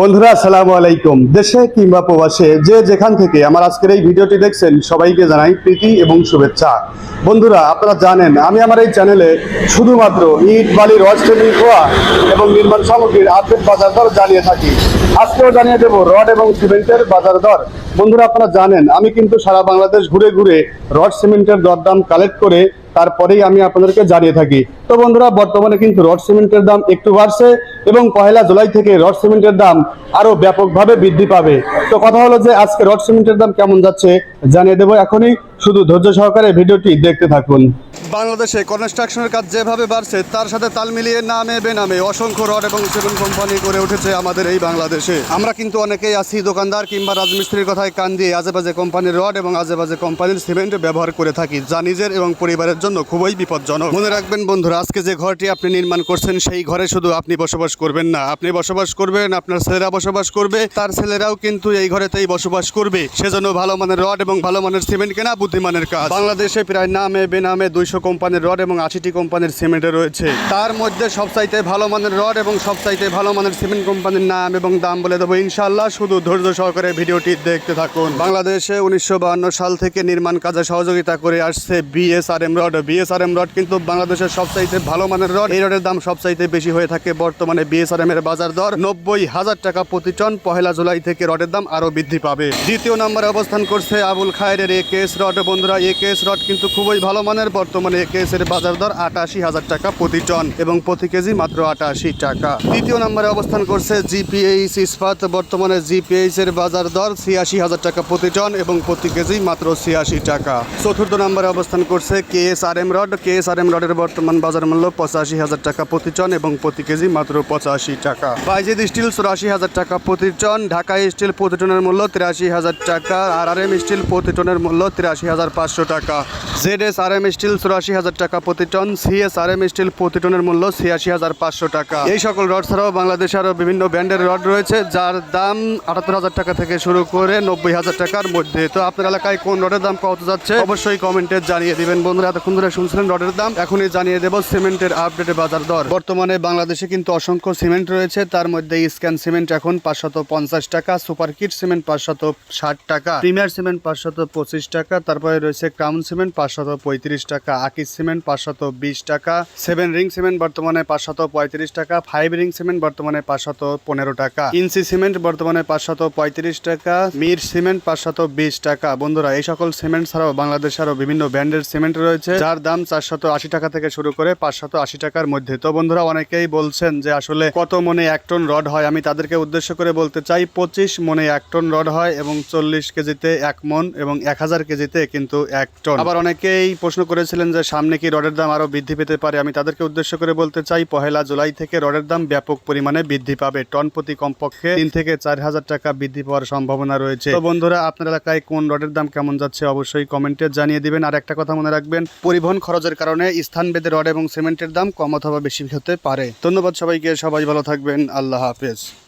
বন্ধুরা, আসসালামু আলাইকুম। দেশে কিংবা প্রবাসে যে যেখান থেকে আমার আজকের এই ভিডিওটি দেখছেন, সবাইকে জানাই প্রীতি এবং শুভেচ্ছা। বন্ধুরা, আপনারা জানেন, আমি আমার এই চ্যানেলে শুধুমাত্র ইট, বালির রস্টেমিং খোয়া এবং নির্মাণ সামগ্রীর আপডেট বাজার দর জানিয়ে থাকি। আজকেও জানিয়ে দেবো রড এবং সিমেন্টের বাজার দর। বন্ধুরা, আপনারা জানেন, আমি কিন্তু সারা বাংলাদেশ ঘুরে ঘুরে রড, সিমেন্টের দরদাম কালেক্ট করে তারপরেই আমি আপনাদেরকে জানিয়ে থাকি। তো বন্ধুরা, বর্তমানে কিন্তু রড সিমেন্টের দাম একটু বাড়ছে এবং পয়লা জুলাই থেকে রড সিমেন্টের দাম আরও ব্যাপকভাবে বৃদ্ধি পাবে। তো কথা হলো যে, আজকে রড সিমেন্টের দাম কেমন যাচ্ছে জানিয়ে দেবো এখনই। শুধু ধৈর্য সহকারে ভিডিওটি দেখতে থাকুন। বাংলাদেশে কনস্ট্রাকশনের কাজ যেভাবে বাড়ছে, তার সাথে তাল মিলিয়ে নামে বেনামে অসংখ্য রড এবং সিমেন্ট কোম্পানি গড়ে উঠেছে আমাদের এই বাংলাদেশে। আমরা কিন্তু অনেকেই আছি দোকানদার কিংবা রাজমিস্ত্রির কথায় কান দিয়ে আজেবাজে কোম্পানির রড এবং আজেবাজে কোম্পানির সিমেন্ট ব্যবহার করে থাকি, যা নিজের এবং পরিবারের জন্য খুবই বিপজ্জনক। মনে রাখবেন বন্ধুরা, আজকে যে ঘরটি আপনি নির্মাণ করছেন, সেই ঘরে শুধু আপনি বসবাস করবেন না। আপনি বসবাস করবেন, আপনার ছেলেরা বসবাস করবে, তার ছেলেরাও কিন্তু এই ঘরেতেই বসবাস করবে। সেজন্য ভালো মানের রড এবং ভালো মানের সিমেন্ট কেনা বুদ্ধিমানের কাজ। বাংলাদেশে প্রায় নামে বেনামে দুইশো কোম্পানির রড এবং আশিটি কোম্পানির সিমেন্ট রয়েছে। তার মধ্যে সবচাইতে ভালো মানের রড এবং সবচাইতে ভালো মানের সিমেন্ট কোম্পানির নাম এবং দাম বলে দেবো ইনশাল্লাহ শুধু ধৈর্য সহকারে ভিডিওটি দেখতে থাকুন। বাংলাদেশে উনিশশো সাল থেকে নির্মাণ কাজে সহযোগিতা করে আসছে বিএসআরএম রড বিএসআরএম রড, কিন্তু বাংলাদেশের সবচাইতে ভালো মানের রড, এই রডের দাম সবচাইতে বেশি হয়ে থাকে বর্তমানে বিএসআরএম এর বাজার দর। নব্বই হাজার টাকা প্রতি টন, পহেলা জুলাই থেকে রডের দাম আরও বৃদ্ধি পাবে। দ্বিতীয় নম্বরে অবস্থান করছে Abul Khayer A K S rod. বন্ধুরা এ কেস রড কিন্তু খুবই ভালো মানের, বর্তমানে এ কেস এর বাজার দর আটাশি হাজার টাকা প্রতি টন এবং প্রতি কেজি মাত্র আটাশি টাকা। তৃতীয় নম্বরে অবস্থান করছে জিপিএইচ ইস্পাত, বর্তমানে জিপিএইচ এর বাজার দর ছিয়াশি হাজার টাকা প্রতি টন এবং প্রতি কেজি মাত্র ছিয়াশি টাকা। চতুর্থ নম্বরে অবস্থান করছে K S R M rod K S R M রডের বর্তমান বাজার মূল্য পঁচাশি হাজার টাকা প্রতি টন এবং প্রতি কেজি মাত্র পঁচাশি টাকা। বাইজিদ স্টিল চুরাশি হাজার টাকা প্রতি টন, ঢাকা স্টিল প্রতি টনের মূল্য তিরাশি হাজার টাকা, আর আর এম স্টিল প্রতি টনের মূল্য তিরাশি হাজার পাঁচশো টাকা। Z S R M steel চুরাশি হাজার টাকা প্রতি ton C S R M steel প্রতি টনের মূল্য ছিয়াশি হাজার পাঁচশো টাকা। এই সকল রড ছাড়াও বাংলাদেশে আরও বিভিন্ন ব্র্যান্ডের রড রয়েছে, যার দাম আটাত্তর হাজার টাকা থেকে শুরু করে নব্বই হাজার টাকার মধ্যে। তো আপনার এলাকায় কোন রডের দাম কত যাচ্ছে, অবশ্যই কমেন্টে জানিয়ে দিবেন। বন্ধুরা, এতক্ষণ ধরে শুনছিলেন রডের দাম। এখনই জানিয়ে দেবো সিমেন্টের আপডেটে বাজার দর। বর্তমানে বাংলাদেশে কিন্তু অসংখ্য সিমেন্ট রয়েছে। তার মধ্যে স্ক্যান সিমেন্ট এখন পাঁচশত পঞ্চাশ টাকা, সুপার কিট সিমেন্ট পাঁচশত ষাট টাকা, প্রিমিয়ার সিমেন্ট পাঁচশত পঁচিশ টাকা, তারপরে রয়েছে ক্রাউন সিমেন্ট পাঁচশত পঁয়ত্রিশ টাকা, আকিস সিমেন্ট পাঁচশত বিশ টাকা, সেভেন রিং সিমেন্ট বর্তমানে পাঁচশত পঁয়ত্রিশ টাকা, ফাইভ রিং সিমেন্ট বর্তমানে পাঁচশত পনেরো টাকা ইনসি সিমেন্ট বর্তমানে পাঁচশত পঁয়ত্রিশ টাকা, মির সিমেন্ট পাঁচশত বিশ টাকা। বন্ধুরা, এই সকল সিমেন্ট ছাড়াও বাংলাদেশ আরও বিভিন্ন ব্র্যান্ডের সিমেন্ট রয়েছে। যার দাম চারশত আশি টাকা থেকে শুরু করে পাঁচশত আশি টাকার মধ্যে। তো বন্ধুরা, অনেকেই বলছেন যে আসলে কত মনে এক টন রড হয়। আমি তাদেরকে উদ্দেশ্য করে বলতে চাই, পঁচিশ মনে এক টন রড হয় এবং চল্লিশ কেজিতে এক মন এবং এক হাজার কেজিতে কিন্তু এক টন। আবার অনেকেই প্রশ্ন করেছিলেন যে সামনে কি রডের দাম আরও বৃদ্ধি পেতে পারে। আমি তাদেরকে উদ্দেশ্য করে বলতে চাই, পহেলা জুলাই থেকে রডের দাম ব্যাপক পরিমাণে বৃদ্ধি পাবে। টন প্রতি কমপক্ষে তিন থেকে চার হাজার টাকা বৃদ্ধি পাওয়ার সম্ভাবনা রয়েছে। তো বন্ধুরা, আপনার এলাকায় কোন রডের দাম কেমন যাচ্ছে অবশ্যই কমেন্টে জানিয়ে দিবেন। আর একটা কথা মনে রাখবেন পরিবহন খরচের কারণে স্থান বেঁধে রড এবং সিমেন্টের দাম কম অথবা বেশি হতে পারে। ধন্যবাদ সবাইকে, সবাই ভালো থাকবেন। আল্লাহ হাফেজ।